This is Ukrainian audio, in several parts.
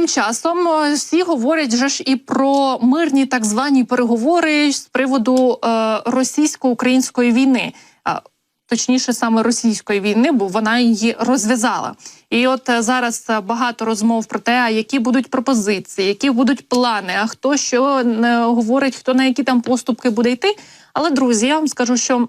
тим часом е, всі говорять же ж і про мирні так звані переговори з приводу е, російсько-української війни. Точніше, саме російської війни, бо вона її розв'язала. І от е, зараз багато розмов про те, а які будуть пропозиції, які будуть плани, а хто що говорить, хто на які там поступки буде йти. Але друзі, я вам скажу, що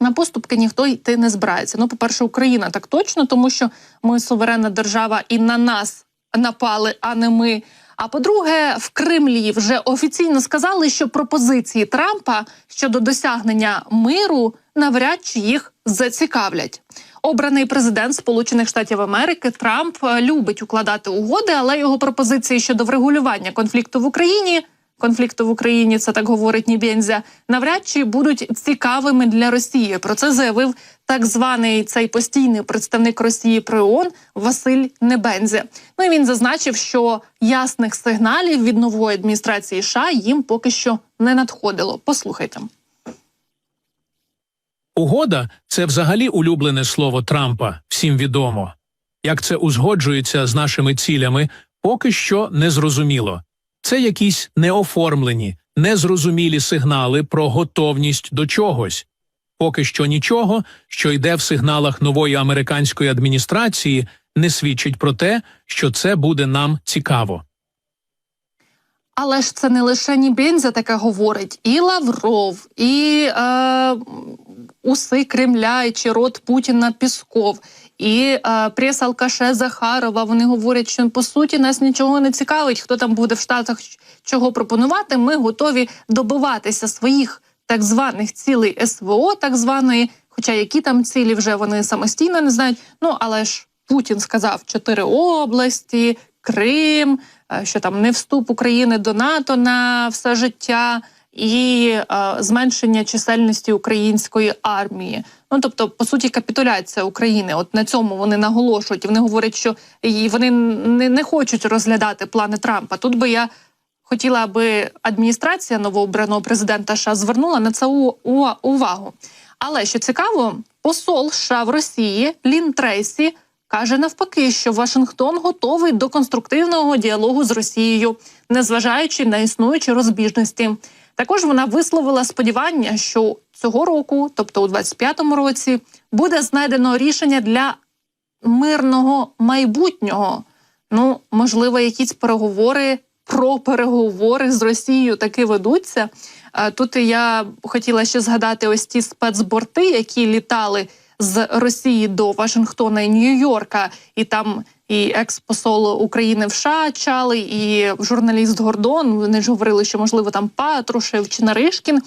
на поступки ніхто йти не збирається. Ну, по-перше, Україна так точно, тому що ми суверенна держава і на нас напали, а не ми. А по-друге, в Кремлі вже офіційно сказали, що пропозиції Трампа щодо досягнення миру навряд чи їх зацікавлять. Обраний президент Сполучених Штатів Америки Трамп е, любить укладати угоди, але його пропозиції щодо врегулювання конфлікту в Україні конфлікту в Україні, це так говорить Нібензя, навряд чи будуть цікавими для Росії. Про це заявив так званий цей постійний представник Росії при ООН Василь Небензя. Ну і він зазначив, що ясних сигналів від нової адміністрації США їм поки що не надходило. Послухайте. Угода це взагалі улюблене слово Трампа, всім відомо. Як це узгоджується з нашими цілями, поки що не зрозуміло. Це якісь неоформлені, незрозумілі сигнали про готовність до чогось. Поки що нічого, що йде в сигналах нової американської адміністрації, не свідчить про те, що це буде нам цікаво. Але ж це не лише Нібензя таке говорить, і Лавров, і е, уси Кремля, чи рот Путіна Пісков, і е, прес-алкаше Захарова. Вони говорять, що по суті нас нічого не цікавить, хто там буде в Штатах чого пропонувати. Ми готові добиватися своїх так званих цілей СВО, так званої, хоча які там цілі вже вони самостійно не знають. Ну але ж Путін сказав чотири області, Крим, е, що там не вступ України до НАТО на все життя. І е, зменшення чисельності української армії, ну тобто, по суті, капітуляція України. От на цьому вони наголошують. Вони говорять, що і вони не, не хочуть розглядати плани Трампа. Тут би я хотіла, аби адміністрація новообраного президента США звернула на це увагу. Але що цікаво, посол США в Росії Лін Трейсі каже навпаки, що Вашингтон готовий до конструктивного діалогу з Росією, незважаючи на існуючі розбіжності. Також вона висловила сподівання, що цього року, тобто у 25-му році, буде знайдено рішення для мирного майбутнього. Ну, можливо, якісь переговори про переговори з Росією таки ведуться. Тут я хотіла ще згадати ось ті спецборти, які літали з Росії до Вашингтона і Нью-Йорка, і там і експосол України в США Чали, і журналіст Гордон. Вони ж говорили, що можливо там Патрушев чи Наришкін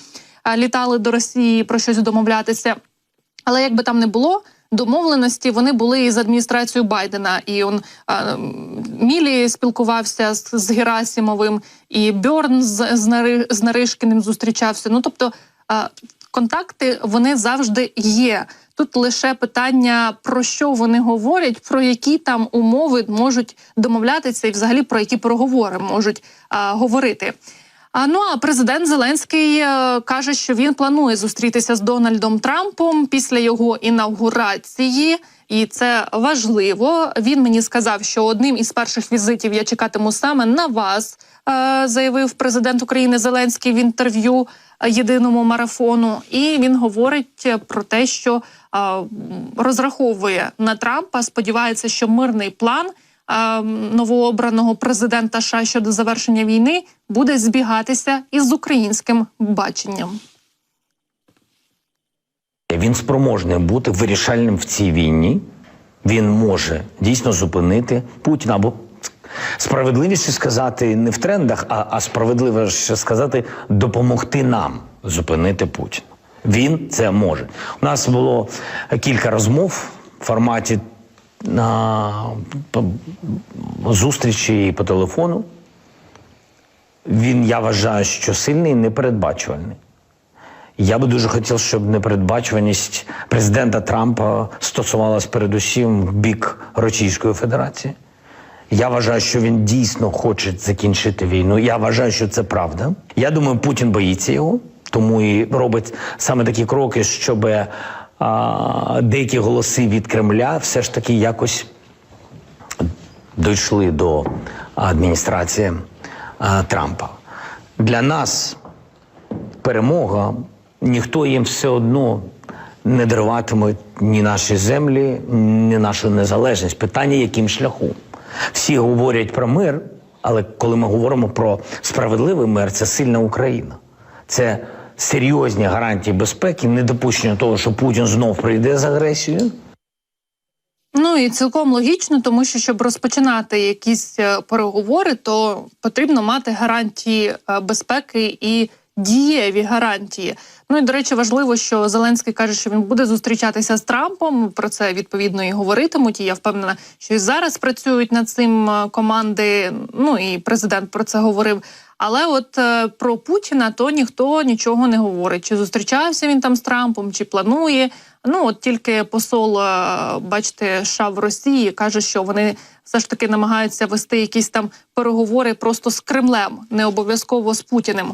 літали до Росії про щось домовлятися. Але як би там не було, домовленості вони були із адміністрацією Байдена. І он а, Мілі спілкувався з, з Герасімовим, і Бьорн з, з, Нари, з Наришкіним зустрічався. Ну тобто а, контакти вони завжди є. Тут лише питання про що вони говорять, про які там умови можуть домовлятися, і взагалі про які переговори можуть а, говорити. А ну а президент Зеленський каже, що він планує зустрітися з Дональдом Трампом після його інавгурації, і це важливо. Він мені сказав, що одним із перших візитів я чекатиму саме на вас, заявив президент України Зеленський в інтерв'ю єдиному марафону. І він говорить про те, що розраховує на Трампа. Сподівається, що мирний план новообраного президента США щодо завершення війни буде збігатися із українським баченням. Він спроможний бути вирішальним в цій війні. Він може дійсно зупинити Путіна або справедливіше сказати не в трендах, а а справедливіше сказати допомогти нам зупинити Путіна. Він це може. У нас було кілька розмов в форматі на зустрічі по телефону. Він, я вважаю, що сильний і непередбачувальний. Я би дуже хотів, щоб непередбачуваність президента Трампа стосувалась передусім в бік Російської Федерації. Я вважаю, що він дійсно хоче закінчити війну. Я вважаю, що це правда. Я думаю, Путін боїться його тому і робить саме такі кроки, щоб а, деякі голоси від Кремля все ж таки якось дійшли до адміністрації а, Трампа. Для нас перемога, ніхто їм все одно не даруватиме ні наші землі, ні нашу незалежність. Питання, яким шляху. Всі говорять про мир, але коли ми говоримо про справедливий мир, це сильна Україна. Це серйозні гарантії безпеки, недопущення того, що Путін знов прийде з агресією. Ну і цілком логічно, тому що щоб розпочинати якісь е, переговори, то потрібно мати гарантії е, безпеки і дієві гарантії. Ну і до речі, важливо, що Зеленський каже, що він буде зустрічатися з Трампом. Про це відповідно і говоритимуть. І я впевнена, що і зараз працюють над цим е, команди. Ну і президент про це говорив. Але от е, про Путіна то ніхто нічого не говорить. Чи зустрічався він там з Трампом, чи планує. Ну от тільки посол, е, бачите, США в Росії каже, що вони все ж таки намагаються вести якісь там переговори просто з Кремлем, не обов'язково з Путіним.